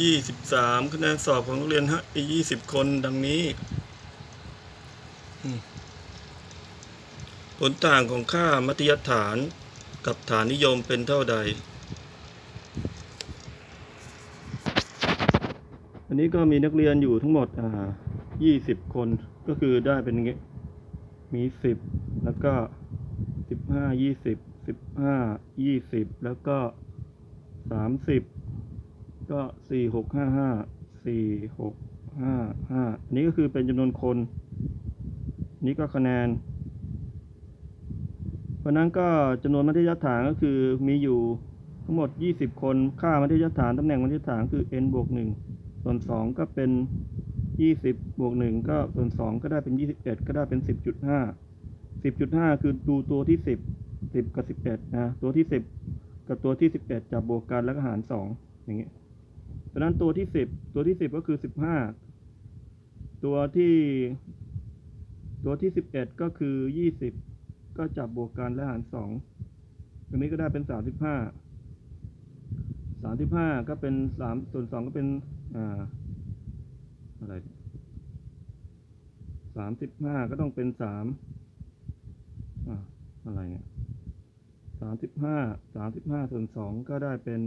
ยี่สิบสามคะแนนสอบของนักเรียนฮะยี่สิบคนดังนี้ ผลต่างของค่ามัธยฐานกับฐานนิยมเป็นเท่าใด อันนี้ก็มีนักเรียนอยู่ทั้งหมดอ่ายี่สิบคนก็คือได้เป็นอย่างงี้มีสิบแล้วก็สิบห้ายี่สิบสิบห้ายี่สิบแล้วก็สามสิบ ก็สี่หกห้าห้าสี่หกห้าห้าอันนี้ก็คือเป็นจำนวนคน นี่ก็คะแนน เพราะนั้นก็จำนวนมัธยฐานก็คือมีอยู่ทั้งหมด 20 คน ค่ามัธยฐานตำแหน่งมัธยฐานคือ n บวก1ส่วน 2 ก็เป็น 20 บวก 1 ก็ส่วน 2 ก็ได้เป็น 21 ก็ได้เป็น 10.5 10.5 คือดูตัวที่ 10 10 กับ 11 นะ ตัวที่ 10 กับตัวที่ 11 จับบวกกันแล้วก็หาร 2 อย่างเงี้ย ฉะนั้นตัวที่สิบตัวที่สิบก็คือสิบห้าตัวที่ ตัวที่สิบเอ็ดก็คือยี่สิบก็จับบวกกันและหารสองตรงนี้ก็ได้เป็นสามสิบห้าสามสิบห้าก็เป็นสามส่วนสองก็เป็นอ่าอะไรสามสิบห้าก็ต้องเป็นสามออะไรเนี่ยสามสิบห้าสามสิบห้าส่วนสองก็ได้เป็น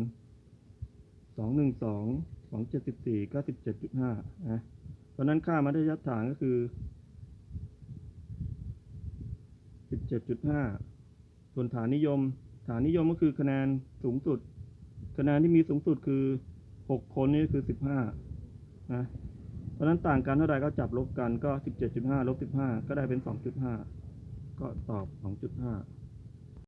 สองหนึ่งสองสองเจ็ดสิบสี่เก้าสิบเจ็ดจุดห้านะเพราะนั้นค่ามัธยัติฐานก็คือสิบเจ็ดจุดห้าส่วนฐานนิยม ฐานนิยมก็คือคะแนนสูงสุด คะแนนที่มีสูงสุดคือหกคนนี่คือสิบห้านะเพราะนั้นต่างกันเท่าใดก็จับลบกันก็สิบเจ็ดจุดห้าลบสิบห้าก็ได้เป็นสองจุดห้าก็ตอบสองจุดห้า